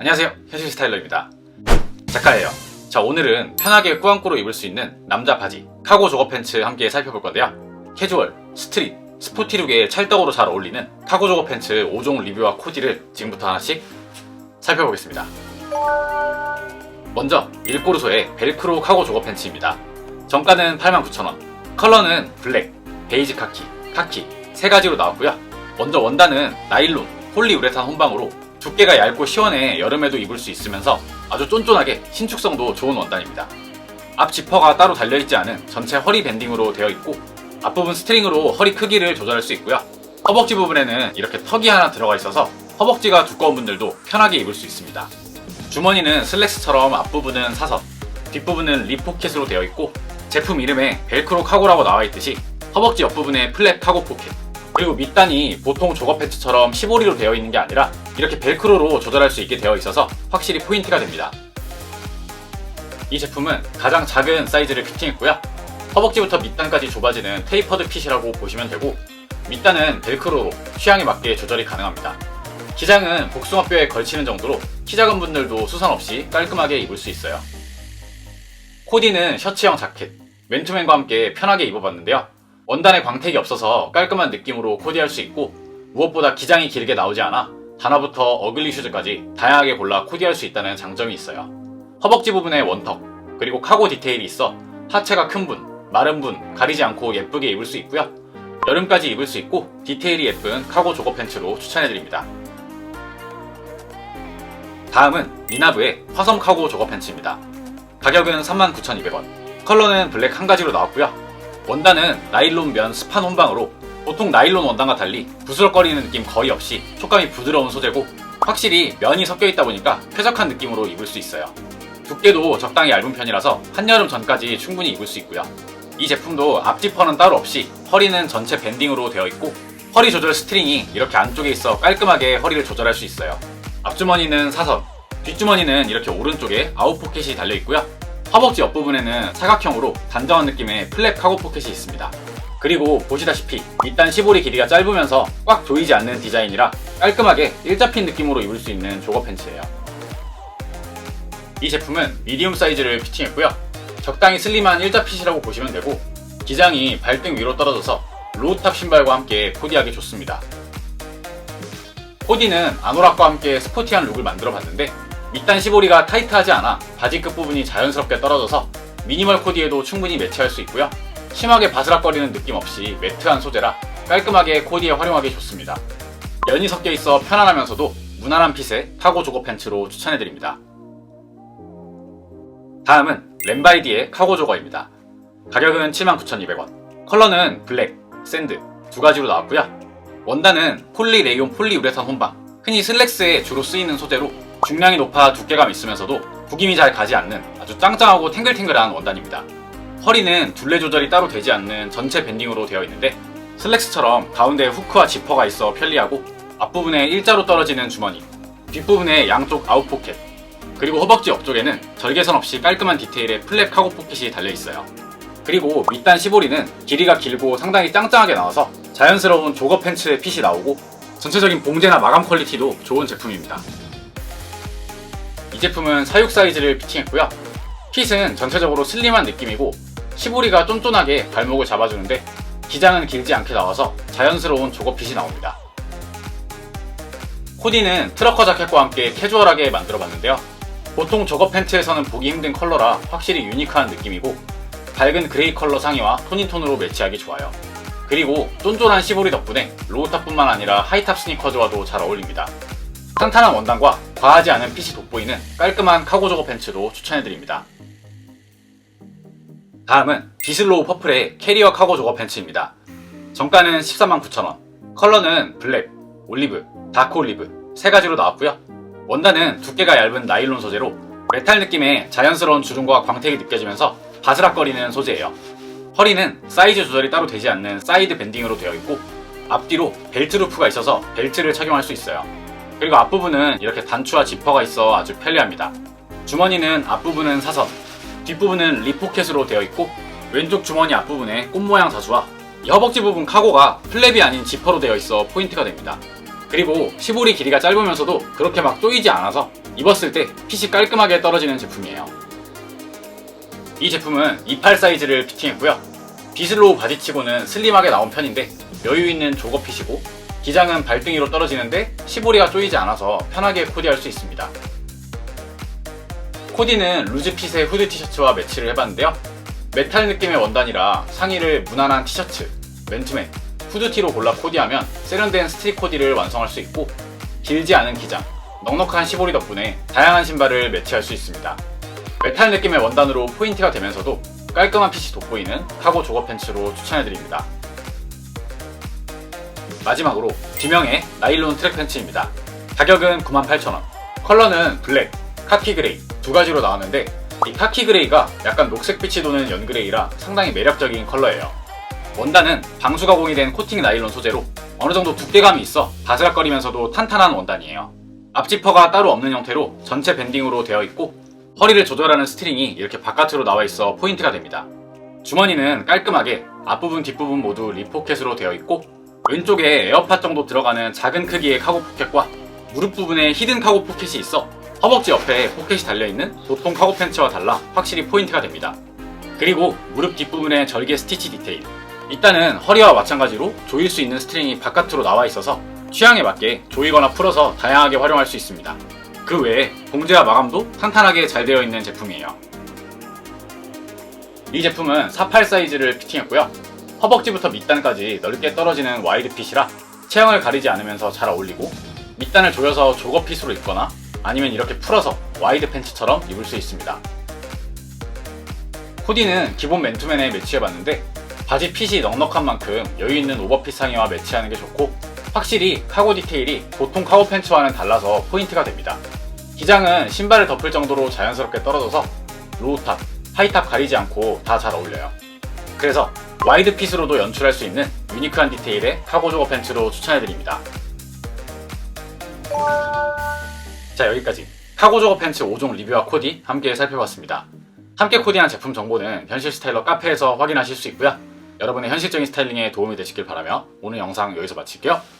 안녕하세요. 현실 스타일러입니다. 작가예요. 자 오늘은 편하게 꾸안꾸로 입을 수 있는 남자 바지 카고 조거 팬츠 함께 살펴볼 건데요. 캐주얼, 스트릿, 스포티룩에 찰떡으로 잘 어울리는 카고 조거 팬츠 5종 리뷰와 코디를 지금부터 하나씩 살펴보겠습니다. 먼저 일꼬르소의 벨크로 카고 조거 팬츠입니다. 정가는 89,000원. 컬러는 블랙, 베이지 카키, 카키 세 가지로 나왔고요. 먼저 원단은 나일론, 폴리우레탄 혼방으로 두께가 얇고 시원해 여름에도 입을 수 있으면서 아주 쫀쫀하게 신축성도 좋은 원단입니다. 앞 지퍼가 따로 달려있지 않은 전체 허리 밴딩으로 되어 있고 앞부분 스트링으로 허리 크기를 조절할 수 있고요. 허벅지 부분에는 이렇게 턱이 하나 들어가 있어서 허벅지가 두꺼운 분들도 편하게 입을 수 있습니다. 주머니는 슬랙스처럼 앞부분은 사선, 뒷부분은 립 포켓으로 되어 있고 제품 이름에 벨크로 카고라고 나와 있듯이 허벅지 옆부분에 플랫 카고 포켓 그리고 밑단이 보통 조거 팬츠처럼 15리로 되어 있는 게 아니라 이렇게 벨크로로 조절할 수 있게 되어 있어서 확실히 포인트가 됩니다. 이 제품은 가장 작은 사이즈를 피팅했고요. 허벅지부터 밑단까지 좁아지는 테이퍼드 핏이라고 보시면 되고 밑단은 벨크로로 취향에 맞게 조절이 가능합니다. 기장은 복숭아뼈에 걸치는 정도로 키 작은 분들도 수선 없이 깔끔하게 입을 수 있어요. 코디는 셔츠형 자켓, 맨투맨과 함께 편하게 입어봤는데요. 원단에 광택이 없어서 깔끔한 느낌으로 코디할 수 있고 무엇보다 기장이 길게 나오지 않아 단화부터 어글리 슈즈까지 다양하게 골라 코디할 수 있다는 장점이 있어요. 허벅지 부분에 원턱, 그리고 카고 디테일이 있어 하체가 큰 분, 마른 분 가리지 않고 예쁘게 입을 수 있고요. 여름까지 입을 수 있고 디테일이 예쁜 카고 조거 팬츠로 추천해드립니다. 다음은 미나브의 화성 카고 조거 팬츠입니다. 가격은 39,200원. 컬러는 블랙 한 가지로 나왔고요. 원단은 나일론 면 스판 혼방으로 보통 나일론 원단과 달리 부스럭거리는 느낌 거의 없이 촉감이 부드러운 소재고 확실히 면이 섞여 있다 보니까 쾌적한 느낌으로 입을 수 있어요. 두께도 적당히 얇은 편이라서 한여름 전까지 충분히 입을 수 있고요. 이 제품도 앞지퍼는 따로 없이 허리는 전체 밴딩으로 되어 있고 허리 조절 스트링이 이렇게 안쪽에 있어 깔끔하게 허리를 조절할 수 있어요. 앞주머니는 사선, 뒷주머니는 이렇게 오른쪽에 아웃 포켓이 달려 있고요. 허벅지 옆부분에는 사각형으로 단정한 느낌의 플랩 카고 포켓이 있습니다. 그리고 보시다시피 밑단 시보리 길이가 짧으면서 꽉 조이지 않는 디자인이라 깔끔하게 일자핀 느낌으로 입을 수 있는 조거 팬츠예요. 이 제품은 미디움 사이즈를 피팅했고요. 적당히 슬림한 일자핏이라고 보시면 되고 기장이 발등 위로 떨어져서 로우탑 신발과 함께 코디하기 좋습니다. 코디는 아노락과 함께 스포티한 룩을 만들어 봤는데 밑단 시보리가 타이트하지 않아 바지 끝부분이 자연스럽게 떨어져서 미니멀 코디에도 충분히 매치할 수 있고요. 심하게 바스락거리는 느낌 없이 매트한 소재라 깔끔하게 코디에 활용하기 좋습니다. 면이 섞여 있어 편안하면서도 무난한 핏의 카고 조거 팬츠로 추천해드립니다. 다음은 램바이디의 카고 조거입니다. 가격은 79,200원. 컬러는 블랙, 샌드 두 가지로 나왔고요. 원단은 폴리 레이온 폴리우레탄 혼방. 흔히 슬랙스에 주로 쓰이는 소재로 중량이 높아 두께감 있으면서도 구김이 잘 가지 않는 아주 짱짱하고 탱글탱글한 원단입니다. 허리는 둘레 조절이 따로 되지 않는 전체 밴딩으로 되어 있는데 슬랙스처럼 가운데에 후크와 지퍼가 있어 편리하고 앞부분에 일자로 떨어지는 주머니, 뒷부분에 양쪽 아웃 포켓, 그리고 허벅지 옆쪽에는 절개선 없이 깔끔한 디테일의 플랩 카고 포켓이 달려 있어요. 그리고 밑단 시보리는 길이가 길고 상당히 짱짱하게 나와서 자연스러운 조거 팬츠의 핏이 나오고 전체적인 봉제나 마감 퀄리티도 좋은 제품입니다. 이 제품은 사육 사이즈를 피팅했고요. 핏은 전체적으로 슬림한 느낌이고 시보리가 쫀쫀하게 발목을 잡아주는데 기장은 길지 않게 나와서 자연스러운 조거 핏이 나옵니다. 코디는 트러커 자켓과 함께 캐주얼하게 만들어봤는데요. 보통 저거 팬츠에서는 보기 힘든 컬러라 확실히 유니크한 느낌이고 밝은 그레이 컬러 상의와 톤인톤으로 매치하기 좋아요. 그리고 쫀쫀한 시보리 덕분에 로우탑뿐만 아니라 하이탑 스니커즈와도 잘 어울립니다. 탄탄한 원단과 과하지 않은 핏이 돋보이는 깔끔한 카고 저거 팬츠로 추천해드립니다. 다음은 비슬로우 퍼플의 캐리어 카고 저거 팬츠입니다. 정가는 149,000원, 컬러는 블랙, 올리브, 다크 올리브 세 가지로 나왔고요. 원단은 두께가 얇은 나일론 소재로 메탈 느낌의 자연스러운 주름과 광택이 느껴지면서 바스락거리는 소재예요. 허리는 사이즈 조절이 따로 되지 않는 사이드 밴딩으로 되어 있고 앞뒤로 벨트 루프가 있어서 벨트를 착용할 수 있어요. 그리고 앞부분은 이렇게 단추와 지퍼가 있어 아주 편리합니다. 주머니는 앞부분은 사선, 뒷부분은 립 포켓으로 되어 있고 왼쪽 주머니 앞부분에 꽃 모양 이 허벅지 부분 카고가 플랩이 아닌 지퍼로 되어 있어 포인트가 됩니다. 그리고 시보리 길이가 짧으면서도 그렇게 막 조이지 않아서 입었을 때 핏이 깔끔하게 떨어지는 제품이에요. 이 제품은 28 사이즈를 피팅했고요. 비슬로우 바지치고는 슬림하게 나온 편인데 여유 있는 조거 핏이고 기장은 발등위로 떨어지는데 시보리가 조이지 않아서 편하게 코디할 수 있습니다. 코디는 루즈 핏의 후드 티셔츠와 매치를 해봤는데요. 메탈 느낌의 원단이라 상의를 무난한 티셔츠, 맨투맨, 후드티로 골라 코디하면 세련된 스트릿 코디를 완성할 수 있고 길지 않은 기장, 넉넉한 시보리 덕분에 다양한 신발을 매치할 수 있습니다. 메탈 느낌의 원단으로 포인트가 되면서도 깔끔한 핏이 돋보이는 카고 조거 팬츠로 추천해드립니다. 마지막으로 뒤명의 나일론 트랙 팬츠입니다. 가격은 98,000원. 컬러는 블랙, 카키 그레이 두 가지로 나왔는데 이 카키 그레이가 약간 녹색빛이 도는 연그레이라 상당히 매력적인 컬러예요. 원단은 방수 가공이 된 코팅 나일론 소재로 어느 정도 두께감이 있어 바스락거리면서도 탄탄한 원단이에요. 앞지퍼가 따로 없는 형태로 전체 밴딩으로 되어 있고 허리를 조절하는 스트링이 이렇게 바깥으로 나와 있어 포인트가 됩니다. 주머니는 깔끔하게 앞부분 뒷부분 모두 리포켓으로 되어 있고 왼쪽에 에어팟 정도 들어가는 작은 크기의 카고 포켓과 무릎 부분에 히든 카고 포켓이 있어 허벅지 옆에 포켓이 달려있는 보통 카고 팬츠와 달라 확실히 포인트가 됩니다. 그리고 무릎 뒷부분에 절개 스티치 디테일 일단은 허리와 마찬가지로 조일 수 있는 스트링이 바깥으로 나와 있어서 취향에 맞게 조이거나 풀어서 다양하게 활용할 수 있습니다. 그 외에 봉제와 마감도 탄탄하게 잘 되어 있는 제품이에요. 이 제품은 48 사이즈를 피팅했고요. 허벅지부터 밑단까지 넓게 떨어지는 와이드 핏이라 체형을 가리지 않으면서 잘 어울리고 밑단을 조여서 조거 핏으로 입거나 아니면 이렇게 풀어서 와이드 팬츠처럼 입을 수 있습니다. 코디는 기본 맨투맨에 매치해봤는데 바지 핏이 넉넉한 만큼 여유 있는 오버핏 상의와 매치하는 게 좋고 확실히 카고 디테일이 보통 카고 팬츠와는 달라서 포인트가 됩니다. 기장은 신발을 덮을 정도로 자연스럽게 떨어져서 로우탑, 하이탑 가리지 않고 다 잘 어울려요. 그래서 와이드 핏으로도 연출할 수 있는 유니크한 디테일의 카고 조거 팬츠로 추천해드립니다. 자 여기까지 카고 조거 팬츠 5종 리뷰와 코디 함께 살펴봤습니다. 함께 코디한 제품 정보는 현실 스타일러 카페에서 확인하실 수 있고요. 여러분의 현실적인 스타일링에 도움이 되시길 바라며 오늘 영상 여기서 마칠게요. 뿅!